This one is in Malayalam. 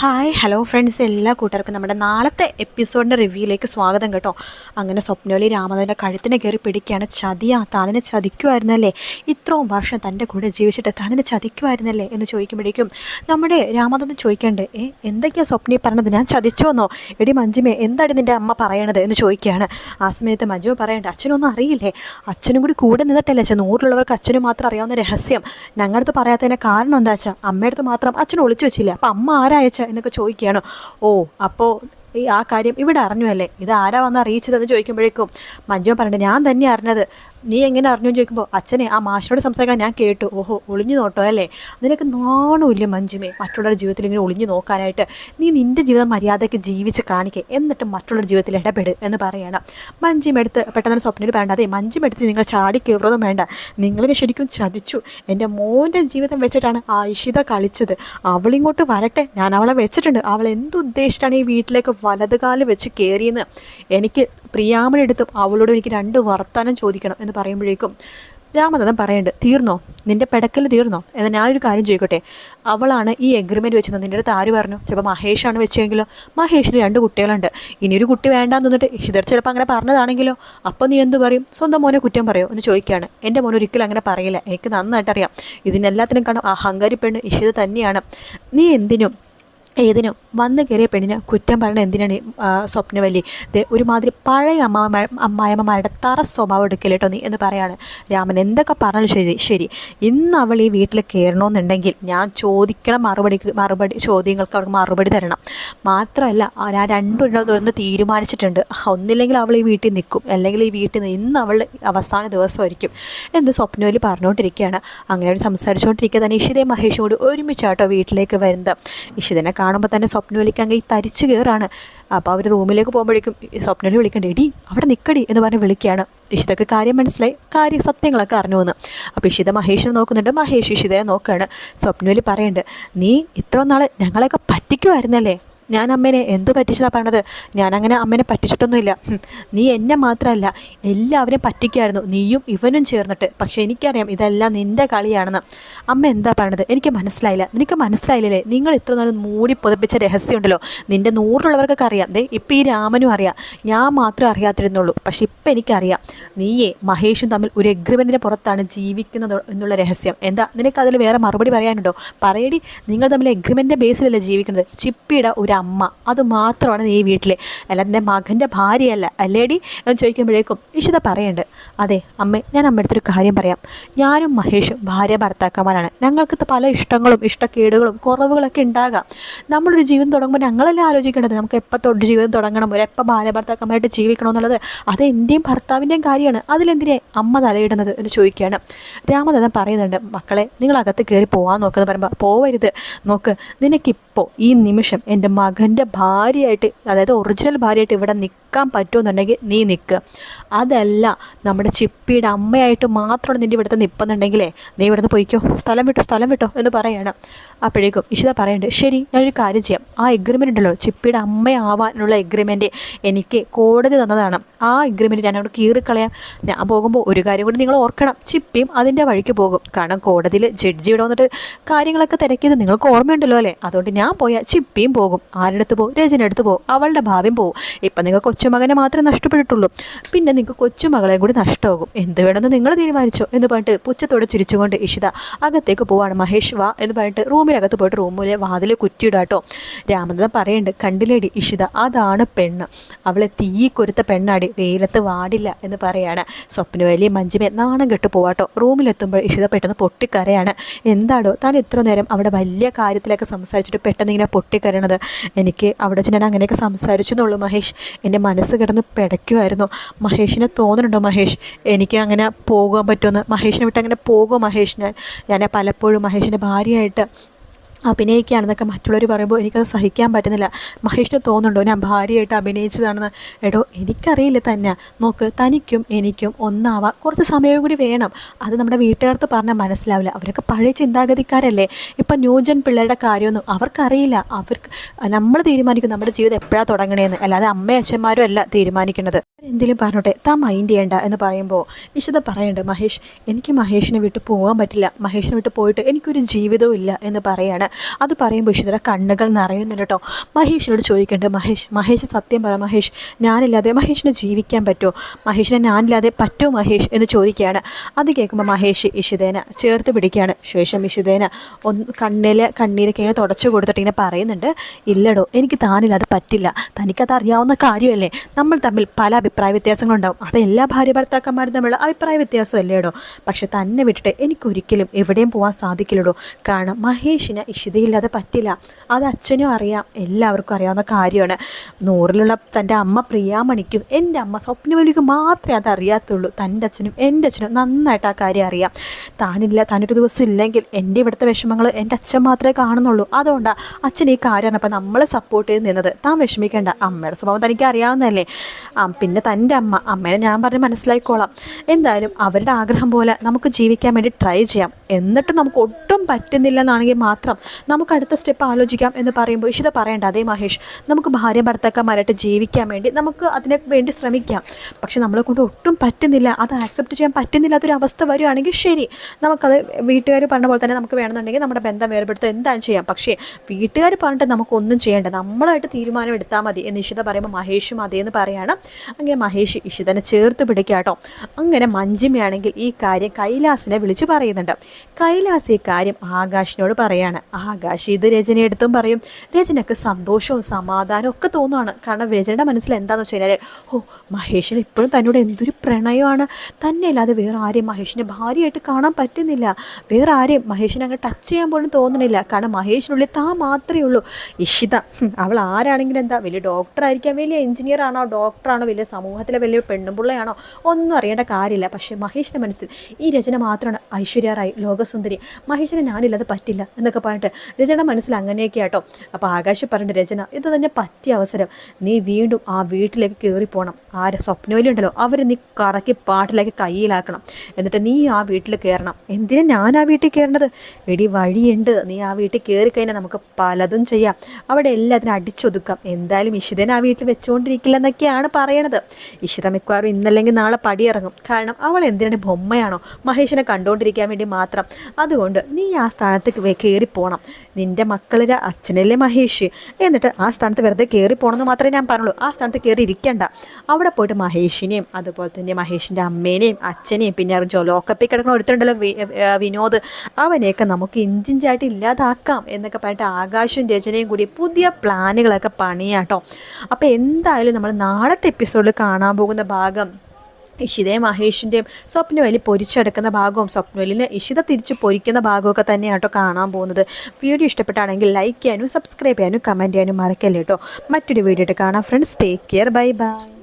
ഹായ് ഹലോ ഫ്രണ്ട്സ് എല്ലാ കൂട്ടർക്കും നമ്മുടെ നാളത്തെ എപ്പിസോഡിന്റെ റിവ്യൂയിലേക്ക് സ്വാഗതം കേട്ടോ. അങ്ങനെ സ്വപ്നോലി രാമതന്റെ കഴുത്തിനെ കയറി പിടിക്കുകയാണ് ചതിയാ. താനിനെ ചതിക്കുമായിരുന്നല്ലേ ഇത്രയും വർഷം തന്റെ കൂടെ ജീവിച്ചിട്ട് താനിനെ ചതിക്കുമായിരുന്നല്ലേ എന്ന് ചോദിക്കുമ്പോഴേക്കും നമ്മുടെ രാമതന്ന് ചോദിക്കണ്ടേ ഏ എന്തൊക്കെയാണ് സ്വപ്നി പറഞ്ഞത്? ഞാൻ ചതിച്ചോന്നോ? എടി മഞ്ജുമേ എന്താണ് നിന്റെ അമ്മ പറയണത്? എന്ന് ചോദിക്കുകയാണ്. ആ സമയത്ത് മഞ്ജു പറയണ്ട അച്ഛനൊന്നും അറിയില്ലേ? അച്ഛനും കൂടി കൂടെ നിന്നിട്ടല്ലേ അച്ഛൻ? നൂറിലുള്ളവർക്ക് അച്ഛനും മാത്രം അറിയാവുന്ന രഹസ്യം. ഞങ്ങളടുത്ത് പറയാത്തതിന്റെ കാരണം എന്താ വെച്ചാൽ അമ്മയടുത്ത് മാത്രം അച്ഛൻ ഒളിച്ചു വെച്ചില്ല. അപ്പം അമ്മ ആരായച്ച എന്നൊക്കെ ചോദിക്കുകയാണ്. ഓ അപ്പോൾ ഈ ആ കാര്യം ഇവിടെ അറിഞ്ഞു അല്ലേ? ഇത് ആരാ വന്ന് അറിയിച്ചതെന്ന് ചോദിക്കുമ്പോഴേക്കും മഞ്ജു പറഞ്ഞിട്ട് ഞാൻ തന്നെ അറിഞ്ഞത് നീ എങ്ങനെ അറിഞ്ഞു ചോദിക്കുമ്പോൾ അച്ഛനെ ആ മാഷിനോട് സംസാരിക്കാൻ ഞാൻ കേട്ടു. ഓഹോ ഒളിഞ്ഞു നോട്ടോ അല്ലേ? നിനക്ക് നാണമില്ല മഞ്ജുമേ മറ്റുള്ളവരുടെ ജീവിതത്തിൽ ഇങ്ങനെ ഒളിഞ്ഞു നോക്കാനായിട്ട്? നീ നിന്റെ ജീവിത മര്യാദയ്ക്ക് ജീവിച്ച് കാണിക്കുക എന്നിട്ട് മറ്റുള്ളവരുടെ ജീവിതത്തിൽ ഇടപെട് എന്ന് പറയണം. മഞ്ജിമെടുത്ത് പെട്ടെന്ന് സ്വപ്നയിൽ പറയണ്ട അതെ മഞ്ജിമെടുത്ത് നിങ്ങൾ ചാടി കയറുന്നതും വേണ്ട. നിങ്ങളിനെ ശരിക്കും ചതിച്ചു. എന്റെ മോന്റെ ജീവിതം വെച്ചിട്ടാണ് ആ ഇഷിത കളിച്ചത്. അവളിങ്ങോട്ട് വരട്ടെ. ഞാൻ അവളെ വെച്ചിട്ടുണ്ട്. അവൾ എന്തുദ്ദേശിച്ചിട്ടാണ് ഈ വീട്ടിലേക്ക് വലതുകാൽ വെച്ച് കയറിയെന്ന് എനിക്ക് പ്രിയാമണെടുത്തും അവളോട് എനിക്ക് രണ്ട് വർത്താനം ചോദിക്കണം എന്ന് പറയുമ്പോഴേക്കും രാമനാഥൻ പറയുന്നുണ്ട് തീർന്നോ? നിന്റെ പെടക്കൽ തീർന്നോ? എന്നാൽ ഞാനൊരു കാര്യം ചോദിക്കട്ടെ? അവളാണ് ഈ എഗ്രിമെന്റ് വെച്ചത് നിന്റെ അടുത്ത് ആര് പറഞ്ഞു? ചിലപ്പോൾ മഹേഷാണ് വെച്ചെങ്കിലോ? മഹേഷിന് രണ്ട് കുട്ടികളുണ്ട്. ഇനിയൊരു കുട്ടി വേണ്ടാന്ന് തോന്നിട്ട് ഇഷിതർ ചിലപ്പോൾ അങ്ങനെ പറഞ്ഞതാണെങ്കിലോ? അപ്പോൾ നീ എന്ത് പറയും? സ്വന്തം മോനെ കുറ്റം പറയോ? എന്ന് ചോദിക്കുകയാണ് എന്റെ മോൻ ഒരിക്കലും അങ്ങനെ പറയില്ല. എനിക്ക് നന്നായിട്ടറിയാം. ഇതിനെല്ലാത്തിനും കാണും അഹങ്കാരി പെണ്ണ് ഇഷിത തന്നെയാണ്. നീ എന്തിനും ഏതിനും വന്നു കയറിയ പെണ്ണിന് കുറ്റം പറയണത് എന്തിനാണ്? സ്വപ്നവല്ലി. ഒരുമാതിരി പഴയ അമ്മ അമ്മായമ്മമാരുടെ തറ സ്വഭാവം എടുക്കലേട്ടോ നീ എന്ന് പറയാണ് രാമൻ. എന്തൊക്കെ പറഞ്ഞാലും ശരി ശരി. ഇന്ന് അവൾ ഈ വീട്ടിൽ കയറണമെന്നുണ്ടെങ്കിൽ ഞാൻ ചോദിക്കണം മറുപടി മറുപടി ചോദ്യങ്ങൾക്ക് അവർക്ക് മറുപടി തരണം. മാത്രമല്ല ഞാൻ ഞാൻ തുറന്ന് തീരുമാനിച്ചിട്ടുണ്ട്. ഒന്നില്ലെങ്കിൽ അവൾ ഈ വീട്ടിൽ നിൽക്കും. അല്ലെങ്കിൽ ഈ വീട്ടിൽ നിന്ന് ഇന്ന് അവൾ അവസാന ദിവസമായിരിക്കും എന്ന് സ്വപ്നവല്ലി പറഞ്ഞുകൊണ്ടിരിക്കുകയാണ്. അങ്ങനെ അവർ സംസാരിച്ചുകൊണ്ടിരിക്കുക തന്നെ ഇഷിതയും മഹേഷും കൂടി ഒരുമിച്ചാട്ടോ വീട്ടിലേക്ക് വരുന്നത്. ഇഷിതനെ കാണുമ്പോൾ തന്നെ സ്വപ്നവലിക്ക് വിളിക്കാൻ ഈ തരിച്ചു കയറാണ് അപ്പോൾ അവർ റൂമിലേക്ക് പോകുമ്പോഴേക്കും ഈ സ്വപ്നവലി വിളിക്കണ്ടേ? എടി അവിടെ നിൽക്കടി എന്ന് പറഞ്ഞ് വിളിക്കുകയാണ് ഇഷിതക്ക് കാര്യം മനസ്സിലായി. കാര്യം സത്യങ്ങളൊക്കെ അറിഞ്ഞു വന്ന്. അപ്പോൾ ഇഷിത മഹേഷിനെ നോക്കുന്നുണ്ട്. മഹേഷ് ഇഷിതയെ നോക്കുകയാണ് സ്വപ്നവലി പറയുന്നുണ്ട് നീ ഇത്ര നാൾ ഞങ്ങളെയൊക്കെ പറ്റിക്കുമായിരുന്നല്ലേ ഞാൻ അമ്മേനെ എന്ത് പറ്റിച്ചതാ പറഞ്ഞത്? ഞാൻ അങ്ങനെ അമ്മേനെ പറ്റിച്ചിട്ടൊന്നുമില്ല. നീ എന്നെ മാത്രമല്ല എല്ലാവരെയും പറ്റിക്കായിരുന്നു നീയും ഇവനും ചേർന്നിട്ട്. പക്ഷേ എനിക്കറിയാം ഇതെല്ലാം നിന്റെ കളിയാണെന്ന്. അമ്മ എന്താ പറഞ്ഞത്? എനിക്ക് മനസ്സിലായില്ല. നിനക്ക് മനസ്സിലായില്ലേ? നിങ്ങൾ ഇത്ര നാളും മൂടി പുതപ്പിച്ച രഹസ്യമുണ്ടല്ലോ. നിന്റെ നൂറിലുള്ളവർക്കൊക്കെ അറിയാം. ദേ ഇപ്പം ഈ രാമനും അറിയാം. ഞാൻ മാത്രമേ അറിയാത്തിരുന്നുള്ളൂ. പക്ഷെ ഇപ്പം എനിക്കറിയാം. നീയേ മഹേഷും തമ്മിൽ ഒരു എഗ്രിമെന്റിന് പുറത്താണ് ജീവിക്കുന്നത് എന്നുള്ള രഹസ്യം. എന്താ? നിനക്ക് അതിൽ വേറെ മറുപടി പറയാനുണ്ടോ? പറയടി നിങ്ങൾ തമ്മിൽ എഗ്രിമെന്റിന്റെ ബേസിലല്ലേ ജീവിക്കുന്നത്? ചിപ്പിയുടെ ഒരു അമ്മ. അത് മാത്രമാണ് നീ ഈ വീട്ടിലെ. അല്ല എന്റെ മകന്റെ ഭാര്യയല്ല. അല്ലേടി? എന്ന് ചോദിക്കുമ്പോഴേക്കും ഇഷിത പറയണ്ട് അതെ അമ്മേ ഞാൻ അമ്മയടുത്തൊരു കാര്യം പറയാം. ഞാനും മഹേഷും ഭാര്യ ഭർത്താക്കന്മാരാണ്. ഞങ്ങൾക്ക് പല ഇഷ്ടങ്ങളും ഇഷ്ടക്കേടുകളും കുറവുകളൊക്കെ ഉണ്ടാകാം. നമ്മളൊരു ജീവിതം തുടങ്ങുമ്പോൾ ഞങ്ങളല്ലേ ആലോചിക്കേണ്ടത്? നമുക്ക് എപ്പോൾ തൊട്ട് ജീവിതം തുടങ്ങണം? ഒരു എപ്പോൾ ഭാര്യ ഭർത്താക്കന്മാരായിട്ട് ജീവിക്കണം എന്നുള്ളത് അത് എന്റെയും ഭർത്താവിന്റെയും കാര്യമാണ്. അതിലെന്തിനെ അമ്മ തലയിടുന്നത്? എന്ന് ചോദിക്കുകയാണ്. രാമദത്തൻ പറയുന്നുണ്ട് മക്കളെ നിങ്ങൾ അകത്ത് കയറി പോകാൻ നോക്കുന്നത് പറയുമ്പോൾ പോവരുത്. നോക്ക് നിനക്കിപ്പോൾ ഈ നിമിഷം എന്റെ മകന്റെ ഭാര്യയായിട്ട് അതായത് ഒറിജിനൽ ഭാര്യയായിട്ട് ഇവിടെ നിൽക്കാൻ പറ്റുമെന്നുണ്ടെങ്കിൽ നീ നിൽക്ക് അതല്ല നമ്മുടെ ചിപ്പിയുടെ അമ്മയായിട്ട് മാത്രമാണ് നിന്റെ ഇവിടുത്തെ നിൽപ്പുന്നുണ്ടെങ്കിലേ നീ ഇവിടുന്ന് പോയിക്കോ. സ്ഥലം വിട്ടോ സ്ഥലം വിട്ടോ എന്ന് പറയണം. അപ്പോഴേക്കും ഇഷിത പറയുന്നുണ്ട് ശരി ഞാനൊരു കാര്യം ചെയ്യാം. ആ എഗ്രിമെന്റ് ഉണ്ടല്ലോ ചിപ്പിയുടെ അമ്മയാവാനുള്ള എഗ്രിമെന്റ് എനിക്ക് കോടതി തന്നതാണ്. ആ എഗ്രിമെന്റ് ഞാൻ അവിടെ കീറിക്കളയാം. ഞാൻ പോകുമ്പോൾ ഒരു കാര്യം കൂടി നിങ്ങൾ ഓർക്കണം ചിപ്പിയും അതിന്റെ വഴിക്ക് പോകും. കാരണം കോടതിയിൽ ജഡ്ജി ഇവിടെ വന്നിട്ട് കാര്യങ്ങളൊക്കെ തിരക്കിയത് നിങ്ങൾക്ക് ഓർമ്മയുണ്ടല്ലോ അല്ലേ? അതുകൊണ്ട് ഞാൻ പോയാൽ ചിപ്പിയും പോകും. ആരുടെ പോ? രചന അടുത്ത് പോകും അവളുടെ ഭാവ്യം പോകും ഇപ്പം നിങ്ങൾ കൊച്ചുമകനെ മാത്രമേ നഷ്ടപ്പെട്ടിട്ടുള്ളൂ. പിന്നെ നിങ്ങൾക്ക് കൊച്ചുമകളെയും കൂടി നഷ്ടമാകും. എന്ത് വേണമെന്ന് നിങ്ങൾ തീരുമാനിച്ചോ? എന്ന് പറഞ്ഞിട്ട് പുച്ഛത്തോടെ ചിരിച്ചുകൊണ്ട് ഇഷിത അകത്തേക്ക് പോവാണ്. മഹേഷ് വാ എന്ന് പറഞ്ഞിട്ട് റൂമിനകത്ത് പോയിട്ട് റൂമിലെ വാതിൽ കുറ്റിയിടാട്ടോ രാമനാഥൻ പറയുന്നുണ്ട് കണ്ടില്ലേടി ഇഷിത അതാണ് പെണ്ണ്. അവളെ തീ കൊരുത്ത പെണ്ണാടി. വെയിലത്ത് വാടില്ല എന്ന് പറയാണ്. സ്വപ്നവേലി മഞ്ജുമേ നാണം കെട്ട് പോവാട്ടോ റൂമിലെത്തുമ്പോൾ ഇഷിത പെട്ടെന്ന് പൊട്ടിക്കരയാണ്. എന്താടോ താൻ ഇത്ര നേരം അവിടെ വലിയ കാര്യത്തിലൊക്കെ സംസാരിച്ചിട്ട് പെട്ടെന്ന് ഇങ്ങനെ പൊട്ടിക്കരയണത്? എനിക്ക് അവിടെ വെച്ച് ഞാൻ അങ്ങനെയൊക്കെ സംസാരിച്ചു എന്നുള്ളൂ മഹേഷ്. എന്റെ മനസ്സ് കിടന്ന് പിടയ്ക്കുമായിരുന്നു മഹേഷിനെ തോന്നുന്നുണ്ടോ മഹേഷ്? എനിക്ക് അങ്ങനെ പോകാൻ പറ്റുമെന്ന്. മഹേഷിനെ വിട്ട് അങ്ങനെ പോകുമോ മഹേഷ് ഞാൻ? ഞാൻ പലപ്പോഴും മഹേഷിന്റെ ഭാര്യയായിട്ട് അഭിനയിക്കുകയാണെന്നൊക്കെ മറ്റുള്ളവർ പറയുമ്പോൾ എനിക്കത് സഹിക്കാൻ പറ്റുന്നില്ല. മഹേഷിന് തോന്നുന്നുണ്ടോ? ഞാൻ ഭാര്യയായിട്ട് അഭിനയിച്ചതാണെന്ന്. എടോ എനിക്കറിയില്ല തന്നെ നോക്ക് തനിക്കും എനിക്കും ഒന്നാവാം. കുറച്ച് സമയം കൂടി വേണം. അത് നമ്മുടെ വീട്ടുകാർക്ക് പറഞ്ഞാൽ മനസ്സിലാവില്ല. അവരൊക്കെ പഴയ ചിന്താഗതിക്കാരല്ലേ. ഇപ്പം ന്യൂജൻ പിള്ളേരുടെ കാര്യമൊന്നും അവർക്കറിയില്ല. അവർക്ക് നമ്മൾ തീരുമാനിക്കും നമ്മുടെ ജീവിതം എപ്പോഴാണ് തുടങ്ങണേന്ന്. അല്ലാതെ അമ്മയും അച്ഛന്മാരും അല്ല തീരുമാനിക്കുന്നത്. എന്തെങ്കിലും പറഞ്ഞോട്ടെ? താൻ മൈൻഡ് ചെയ്യണ്ട എന്ന് പറയുമ്പോൾ ഇഷിത പറയണ്ട മഹേഷ് എനിക്ക് മഹേഷിനെ വിട്ട് പോകാൻ പറ്റില്ല. മഹേഷിനെ വിട്ട് പോയിട്ട് എനിക്കൊരു ജീവിതവും ഇല്ല എന്ന് പറയാണ്. അത് പറയുമ്പോൾ ഇഷിതയുടെ കണ്ണുകൾ നിറയുന്നുണ്ട് കേട്ടോ മഹേഷിനോട് ചോദിക്കേണ്ടത് മഹേഷ് മഹേഷ് സത്യം പറ മഹേഷ് ഞാനില്ലാതെ മഹേഷിനെ ജീവിക്കാൻ പറ്റുമോ? മഹേഷിനെ ഞാനില്ലാതെ പറ്റുമോ മഹേഷ്? എന്ന് ചോദിക്കുകയാണ്. അത് കേൾക്കുമ്പോൾ മഹേഷ് ഇഷിതേന ചേർത്ത് പിടിക്കുകയാണ്. ശേഷം ഇഷിതേന ഒന്ന് കണ്ണിലെ കണ്ണീരൊക്കെ ഇങ്ങനെ തുടച്ചു കൊടുത്തിട്ട് ഇങ്ങനെ പറയുന്നുണ്ട് ഇല്ലടോ എനിക്ക് താനില്ലാതെ പറ്റില്ല. തനിക്കത് അറിയാവുന്ന കാര്യമല്ലേ? നമ്മൾ തമ്മിൽ പല അഭിപ്രായ വ്യത്യാസങ്ങളുണ്ടാവും. അത് എല്ലാ ഭാര്യ ഭർത്താക്കന്മാരും തമ്മിലുള്ള അഭിപ്രായ വ്യത്യാസമല്ലേടോ? പക്ഷെ തന്നെ വിട്ടിട്ട് എനിക്കൊരിക്കലും എവിടെയും പോകാൻ സാധിക്കില്ലടോ. കാരണം മഹേഷിന് ഇഷിതയില്ലാതെ പറ്റില്ല. അത് അച്ഛനും അറിയാം. എല്ലാവർക്കും അറിയാവുന്ന കാര്യമാണ്. നൂറിലുള്ള തന്റെ അമ്മ പ്രിയാമണിക്കും എന്റെ അമ്മ സ്വപ്നവലിക്കും മാത്രമേ അത് അറിയാത്തുള്ളൂ. തന്റെ അച്ഛനും എന്റെ അച്ഛനും നന്നായിട്ട് ആ കാര്യം അറിയാം. താനില്ല താനൊരു ദിവസം ഇല്ലെങ്കിൽ എന്റെ ഇവിടുത്തെ വിഷമങ്ങൾ എന്റെ അച്ഛൻ മാത്രമേ കാണുന്നുള്ളൂ. അതുകൊണ്ടാണ് അച്ഛൻ ഈ കാര്യമാണ് അപ്പം നമ്മൾ സപ്പോർട്ട് ചെയ്ത് നിന്നത്. താൻ വിഷമിക്കേണ്ട. അമ്മയുടെ സ്വഭാവം തനിക്ക് അറിയാവുന്നതല്ലേ. പിന്നെ തന്റെ അമ്മ. അമ്മേനെ ഞാൻ പറഞ്ഞ് മനസ്സിലാക്കിക്കോളാം. എന്തായാലും അവരുടെ ആഗ്രഹം പോലെ നമുക്ക് ജീവിക്കാൻ വേണ്ടി ട്രൈ ചെയ്യാം. എന്നിട്ട് നമുക്ക് ഒട്ടും പറ്റുന്നില്ലെന്നാണെങ്കിൽ മാത്രം നമുക്ക് അടുത്ത സ്റ്റെപ്പ് ആലോചിക്കാം എന്ന് പറയുമ്പോൾ ഇഷിത പറയേണ്ട അതേ മഹേഷ് നമുക്ക് ഭാര്യ ഭർത്താക്കന്മാരായിട്ട് ജീവിക്കാൻ വേണ്ടി നമുക്ക് അതിനെ വേണ്ടി ശ്രമിക്കാം. പക്ഷെ നമ്മളെ കൊണ്ട് ഒട്ടും പറ്റുന്നില്ല. അത് ആക്സെപ്റ്റ് ചെയ്യാൻ പറ്റുന്നില്ലാത്തൊരു അവസ്ഥ വരികയാണെങ്കിൽ ശരി. നമുക്കത് വീട്ടുകാർ പറഞ്ഞ പോലെ തന്നെ നമുക്ക് വേണമെന്നുണ്ടെങ്കിൽ നമ്മുടെ ബന്ധം വേർപെടുത്തുക എന്താണ് ചെയ്യാം? പക്ഷേ വീട്ടുകാർ പറഞ്ഞിട്ട് നമുക്കൊന്നും ചെയ്യേണ്ട. നമ്മളായിട്ട് തീരുമാനം എടുത്താൽ മതി എന്ന് ഇഷിത പറയുമ്പോൾ മഹേഷും അതേന്ന് പറയാണ്. അങ്ങനെ മഹേഷ് ഇഷിതനെ ചേർത്ത് പിടിക്കാട്ടോ കേട്ടോ. അങ്ങനെ മഞ്ജിമയാണെങ്കിൽ ഈ കാര്യം കൈലാസിനെ വിളിച്ച് പറയുന്നുണ്ട്. കൈലാസ് ഈ കാര്യം ആകാശിനോട് പറയാണ്. ആകാശ് ഇത് രചന എടുത്തും പറയും. രചനക്ക് സന്തോഷവും സമാധാനവും ഒക്കെ തോന്നുവാണ്. കാരണം രചനയുടെ മനസ്സിൽ എന്താണെന്ന് വെച്ച് കഴിഞ്ഞാൽ ഓ മഹേഷിന് ഇപ്പോഴും തന്നോട് എന്തൊരു പ്രണയമാണ്. തന്നെ അല്ലാതെ വേറെ ആരെയും മഹേഷിനെ ഭാര്യയായിട്ട് കാണാൻ പറ്റുന്നില്ല. വേറെ ആരെയും മഹേഷിനെ അങ്ങ് ടച്ച് ചെയ്യാൻ പോലും തോന്നുന്നില്ല കാരണം മഹേഷിനുള്ളിൽ താ മാത്രമേ ഉള്ളൂ. ഇഷിത അവൾ ആരാണെങ്കിലും എന്താ വലിയ ഡോക്ടറായിരിക്കാം വലിയ എഞ്ചിനീയർ ആണോ ഡോക്ടറാണോ വലിയ സമൂഹത്തിലെ വലിയ പെണ്ണുപിള്ളയാണോ ഒന്നും അറിയേണ്ട കാര്യമില്ല. പക്ഷേ മഹേഷിന്റെ മനസ്സിൽ ഈ രചന മാത്രമാണ് ഐശ്വര്യ റായ് ലോകസുന്ദരി. മഹേഷിനെ ഞാനില്ലാതെ പറ്റില്ല എന്നൊക്കെ പറഞ്ഞിട്ട് രചനയുടെ മനസ്സിൽ അങ്ങനെയൊക്കെ ആട്ടോ. അപ്പോൾ ആകാശ് പറഞ്ഞ രചന ഇത് തന്നെ പറ്റിയ അവസരം. നീ വീണ്ടും ആ വീട്ടിലേക്ക് കയറി പോകണം ആരെ സ്വപ്നയിലുണ്ടല്ലോ അവരെ നീ കറക്കി പാട്ടിലേക്ക് കയ്യിലാക്കണം. എന്നിട്ട് നീ ആ വീട്ടിൽ കയറണം എന്തിനാ ഞാൻ ആ വീട്ടിൽ കയറേണ്ടത് എടി വഴിയുണ്ട്. നീ ആ വീട്ടിൽ കയറി കഴിഞ്ഞാൽ നമുക്ക് പലതും ചെയ്യാം. അവിടെ എല്ലാത്തിനും അടിച്ചൊതുക്കാം. എന്തായാലും ഇഷിതൻ ആ വീട്ടിൽ വെച്ചുകൊണ്ടിരിക്കില്ല എന്നൊക്കെയാണ് പറയണത്. ഇഷിത മിക്കവാറും ഇന്നല്ലെങ്കിൽ നാളെ പടിയിറങ്ങും. കാരണം അവൾ എന്തിനാണ് ബൊമ്മയാണോ മഹേഷിനെ കണ്ടുകൊണ്ടിരിക്കാൻ വേണ്ടി മാത്രം. അതുകൊണ്ട് നീ ആ സ്ഥാനത്ത് കയറി പോകണം നിന്റെ മക്കളുടെ അച്ഛനല്ലേ മഹേഷ്? എന്നിട്ട് ആ സ്ഥാനത്ത് വെറുതെ കയറി പോകണമെന്ന് മാത്രമേ ഞാൻ പറഞ്ഞുള്ളൂ. ആ സ്ഥാനത്ത് കയറി ഇരിക്കണ്ട. അവിടെ പോയിട്ട് മഹേഷിനെയും അതുപോലെ തന്നെ മഹേഷിന്റെ അമ്മേനെയും അച്ഛനെയും പിന്നെ അറിഞ്ഞോ ലോക്കപ്പിൽ കിടക്കുന്ന ഏ, വിനോദ്. അവനെയൊക്കെ നമുക്ക് ഇഞ്ചിഞ്ചായിട്ട് ഇല്ലാതാക്കാം എന്നൊക്കെ പറഞ്ഞിട്ട് ആകാശവും രചനയും കൂടി പുതിയ പ്ലാനുകളൊക്കെ പണിയാട്ടോ. അപ്പോൾ എന്തായാലും നമ്മൾ നാളത്തെ എപ്പിസോഡിൽ കാണാൻ പോകുന്ന ഭാഗം ഇഷിതയും മഹേഷിന്റെയും സ്വപ്നവലി പൊരിച്ചെടുക്കുന്ന ഭാഗവും സ്വപ്നവലിനെ ഇഷിത തിരിച്ച് പൊരിക്കുന്ന ഭാഗമൊക്കെ തന്നെയാട്ടോ കാണാൻ പോകുന്നത്. വീഡിയോ ഇഷ്ടപ്പെട്ടാണെങ്കിൽ ലൈക്ക് ചെയ്യാനും സബ്സ്ക്രൈബ് ചെയ്യാനും കമന്റ് ചെയ്യാനും മറക്കല്ലേ കേട്ടോ. മറ്റൊരു വീഡിയോ കാണാം. Friends take care bye bye